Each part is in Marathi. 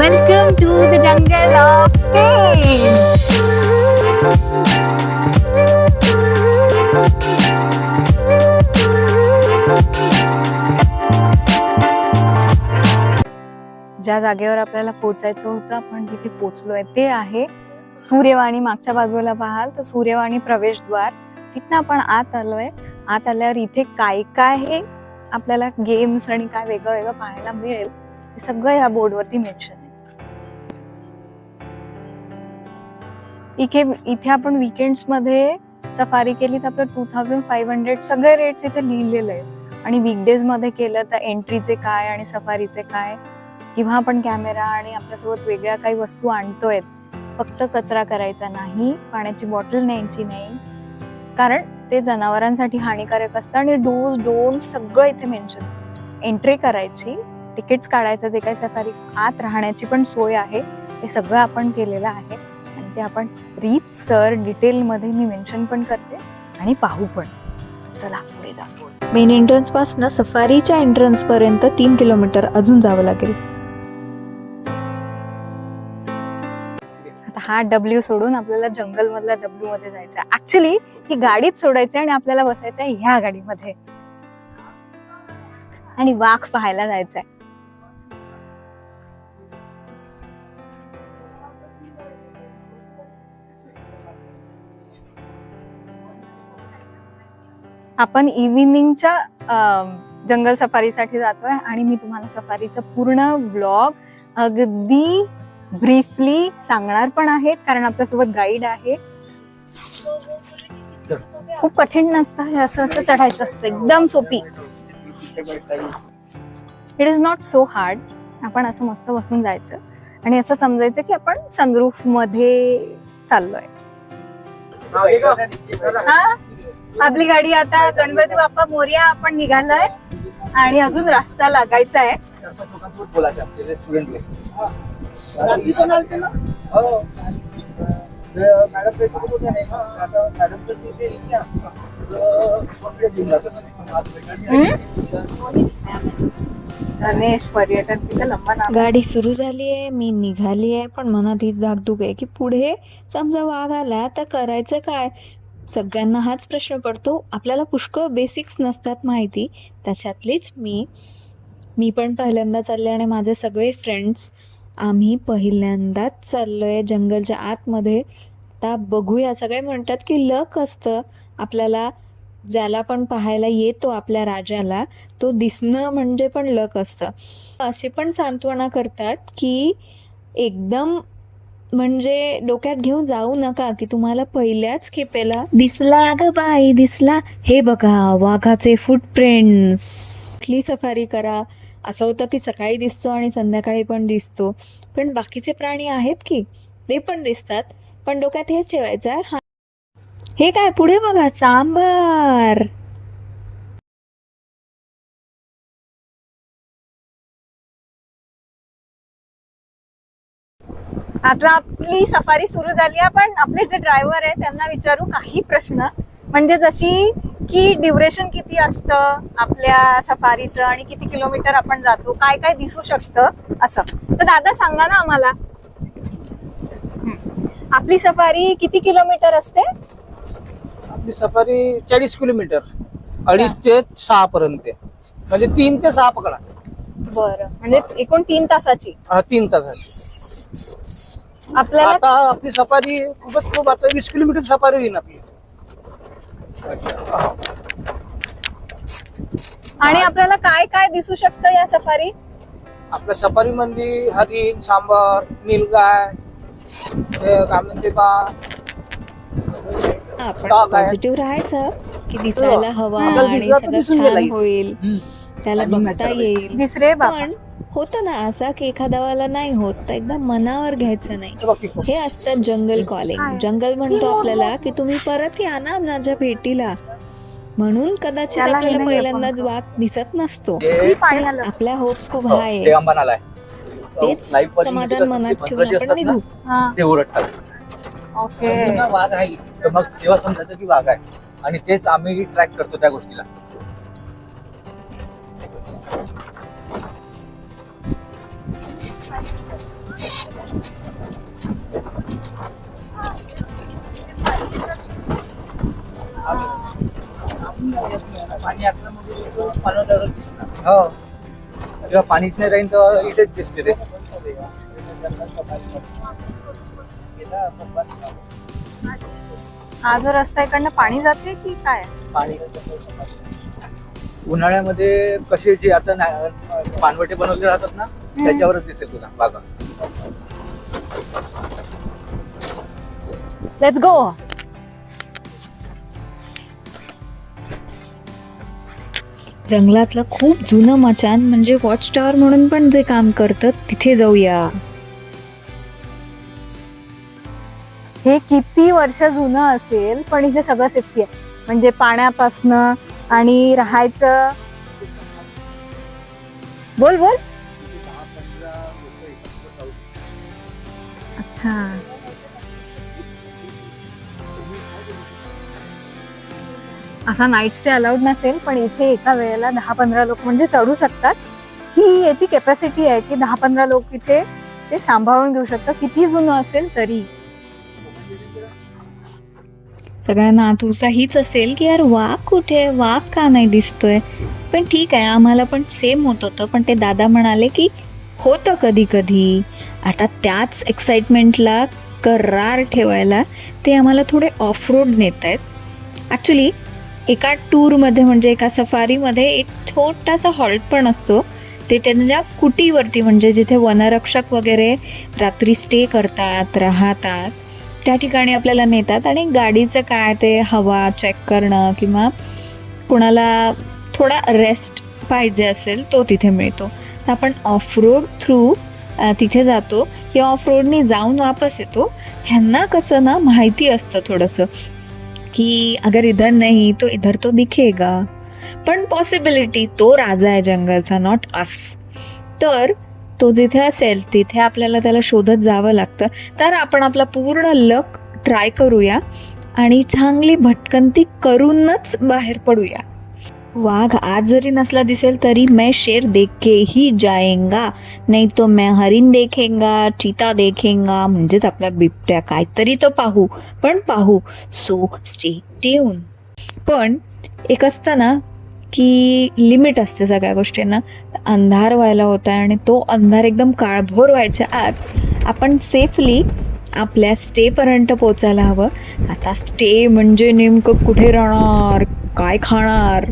Welcome to the jungle of ज्या जागेवर आपल्याला पोचायचं होतं आपण तिथे पोचलोय ते आहे सूर्यवाणी मागच्या बाजूला पाहाल. तर सूर्यवाणी प्रवेशद्वार. तिथनं आपण आत आलोय. आत आल्यावर इथे काय काय हे आपल्याला गेम्स आणि काय वेगळं वेगळं पाहायला मिळेल. हे सगळं या बोर्डवरती मेन्शन इथे इथे आपण विकेंड्समध्ये सफारी केली तर आपलं टू थाउजंड फाईव्ह हंड्रेड सगळे रेट्स इथे लिहिलेले आहेत. आणि वीकडेजमध्ये केलं तर एंट्रीचे काय आणि सफारीचे काय? किंवा आपण कॅमेरा आणि आपल्यासोबत वेगळ्या काही वस्तू आणतोय फक्त कचरा करायचा नाही पाण्याची बॉटल न्यायची नाही. कारण ते जनावरांसाठी हानिकारक असतं आणि डूज डोन सगळं इथे मेन्शन एंट्री करायची तिकीट्स काढायचं जे काही सफारी आत राहण्याची पण सोय आहे हे सगळं आपण केलेलं आहे. आणि ते आपण रीत सर डिटेलमध्ये मी मेन्शन पण करते आणि पाहू पण. चला पुढे जाऊ मेन एंट्रन्सपासून सफारीच्या एंट्रन्स पर्यंत तीन किलोमीटर अजून जावं लागेल. आता हा डब्ल्यू सोडून आपल्याला जंगल मधल्या डब्ल्यू मध्ये जायचं ऍक्च्युली ही गाडीच सोडायची आणि आपल्याला बसायचं ह्या गाडीमध्ये. आणि वाघ पाहायला जायचंय. आपण इव्हिनिंगच्या जंगल सफारीसाठी जातोय आणि मी तुम्हाला सफारीचं पूर्ण ब्लॉग अगदी ब्रीफली सांगणार पण आहेत कारण आपल्यासोबत गाईड आहे. खूप कठीण नसतं हे असं असं चढायचं असतं. एकदम सोपी. It is not so hard आपण असं मस्त बसून जायचं. आणि असं समजायचं की आपण सनरूफमध्ये चाललोय. हा? आपली गाडी आता गणपती बाप्पा मोर्या आपण निघालोय. आणि अजून रस्ता लागायचा आहे. गणेश पर्यटन तिथं लंबा नाव गाडी सुरू झाली आहे मी निघाली आहे पण मनात हीच धाकधूक आहे की पुढे समजा वाघ आला तर करायचं काय? सगळ्यांना हाच प्रश्न पडतो. आपल्याला पुष्कळ बेसिक्स नसतात माहिती. त्याच्यातलीच मी मी पण पहिल्यांदा चालले आणि माझे सगळे फ्रेंड्स आम्ही पहिल्यांदाच चाललो आहे जंगलच्या आतमध्ये. आता बघूया. सगळे म्हणतात की लक असतं. आपल्याला ज्याला पण पाहायला येतो आपल्या राजाला तो दिसणं म्हणजे पण लक असतं. असे पण सांत्वना करतात की एकदम म्हणजे डोक्यात घेऊन जाऊ नका की तुम्हाला पहिल्याच खेपेला दिसला ग बाई दिसला. हे बघा वाघाचे फुटप्रिंट्स कुठली सफारी करा. असं होतं की सकाळी दिसतो आणि संध्याकाळी पण दिसतो. पण बाकीचे प्राणी आहेत की? ते पण दिसतात. पण डोक्यात हेच ठेवायचं आहे. हा. हे काय पुढे बघा सांबार आता आपली सफारी सुरू झाली आहे पण आपले जे ड्रायव्हर आहे त्यांना विचारू काही प्रश्न. म्हणजे जशी की ड्युरेशन किती असतं आपल्या सफारीचं आणि किती किलोमीटर आपण जातो काय काय दिसू शकतं असं. तर दादा सांगा ना आम्हाला. आपली सफारी किती किलोमीटर असते? आपली सफारी चाळीस किलोमीटर. अडीच ते सहा पर्यंत. म्हणजे तीन ते सहा पकडा. बरं. म्हणजे एकूण तीन तासाची. हा, तीन तासाची. आपल्याला आता आपली सफारी खूपच खूप आता वीस किलोमीटर सफारी होईल आपली. आणि आपल्याला काय काय दिसू शकतं या सफारी? आपल्या सफारी मध्ये हरिण सांबर नीलगाय हे काय म्हणते बा? आपण आहे. पॉझिटिव्ह राहायचं की दिसायला हवा आपल्याला आणि दिसला तर सगळं दिसून छान. होईल. त्याला बघता येईल. दिसरे पण होतं ना असा की एखादा वाला नाही होत तर एकदा मनावर घ्यायचं नाही. हे. हे असतं जंगल कॉलिंग? जंगल म्हणतो आपल्याला की तुम्ही परत या ना माझ्या भेटीला. म्हणून कदाचित हे आपल्याला पहिल्यांदाच. वाघ दिसत नसतो. आपल्या होप्स खूप हो, हाय आलाय तेच समाधान मनात ठेवून आपण निघू. हा. ते ओके. वाघ आहे. तर मग तेव्हा समजायचं की वाघ आहे. आणि तेच आम्ही ट्रॅक करतो त्या गोष्टीला. पाणी आटल्यामध्ये पाण्यावर दिसणार हो. जेव्हा पाणीच नाही राहील तर इथेच दिसते ते. हा जो रस्ता इकडनं पाणी जाते की काय? पाणी. उन्हाळ्यामध्ये कसे जे आता ना- पानवटे बनवले जातात ना त्याच्यावरच दिसेल तुला बागा. लेट्स गो जंगलातलं खूप जुनं मचान म्हणजे वॉच टॉवर म्हणून पण जे काम करतं तिथे जाऊया. हे किती वर्ष जुनं असेल पण इथे सगळं सेफ्टी आहे. म्हणजे पाण्यापासनं आणि राहायचं. बोल बोल. अच्छा. असा नाईट स्टे अलाउड नसेल पण इथे एका वेळेला दहा पंधरा लोक म्हणजे चढू शकतात. ही याची कॅपॅसिटी आहे की दहा पंधरा लोक इथे ते सांभाळून घेऊ शकतात. किती जुनं असेल तरी. सगळ्यांना आतुरता हीच असेल की यार वाघ कुठे आहे? वाघ का नाही दिसतोय? पण ठीक आहे आम्हाला पण सेम होत होतं. पण ते दादा म्हणाले की होतं कधी कधी आता त्याच एक्साइटमेंटला करार ठेवायला ते आम्हाला थोडे ऑफ रोड नेत आहेत ॲक्च्युली एका टूरमध्ये म्हणजे एका सफारीमध्ये एक छोटासा हॉल्ट पण असतो. ते त्यांच्या कुटीवरती म्हणजे जिथे वनरक्षक वगैरे रात्री स्टे करतात राहतात त्या ठिकाणी आपल्याला नेतात आणि गाडीचं काय ते हवा चेक करणं किंवा कोणाला थोडा रेस्ट पाहिजे असेल तो तिथे मिळतो. तर आपण ऑफ रोड थ्रू तिथे जातो. या ऑफ रोडनी जाऊन वापस येतो. ह्यांना कसं ना माहिती असतं थोडंसं. की अगर इधर नाही तो इधर तो दिखेगा। पण पॉसिबिलिटी तो राजा आहे जंगलचा नॉट अस तर तो जिथे असेल तिथे आपल्याला त्याला शोधत जावं लागतं. तर आपण आपला पूर्ण लक ट्राय करूया आणि चांगली भटकंती करूनच बाहेर पडूया. वाघ आज जरी नसला दिसेल तरी मैं शेर देख के ही जाएंगा. नाही तो मैं हरिण देखेंगा चिता देखेंगा म्हणजेच आपल्या बिबट्या. काहीतरी तर पाहू. पण पाहू. सो स्टे ट्यून पण एक असतं ना की लिमिट असते सगळ्या गोष्टींना. अंधार व्हायला होता आणि तो अंधार एकदम काळभोर व्हायच्या आत आपण सेफली आपल्या स्टेपर्यंत पोचायला हवं. आता स्टे म्हणजे नेमकं कुठे राहणार? काय खाणार?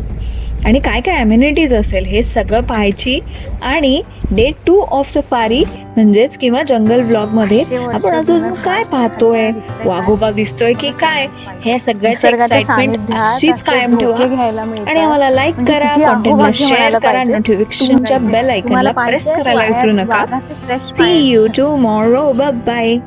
आणि काय काय अम्युनिटीज असेल हे सगळं पाहायची. आणि डे टू ऑफ सफारी म्हणजेच किंवा जंगल ब्लॉगमध्ये आपण अजून काय पाहतोय? वाघोबा दिसतोय की काय? हे सगळ्याचं एक्साइटमेंट अशीच कायम ठेवा. आणि आम्हाला लाईक म्हणजे करा कॉन्टेंटला शेअर करा. नोटिफिकेशनच्या बेल आयकनला पाहिजे प्रेस करायला विसरू नका. सी. You tomorrow bye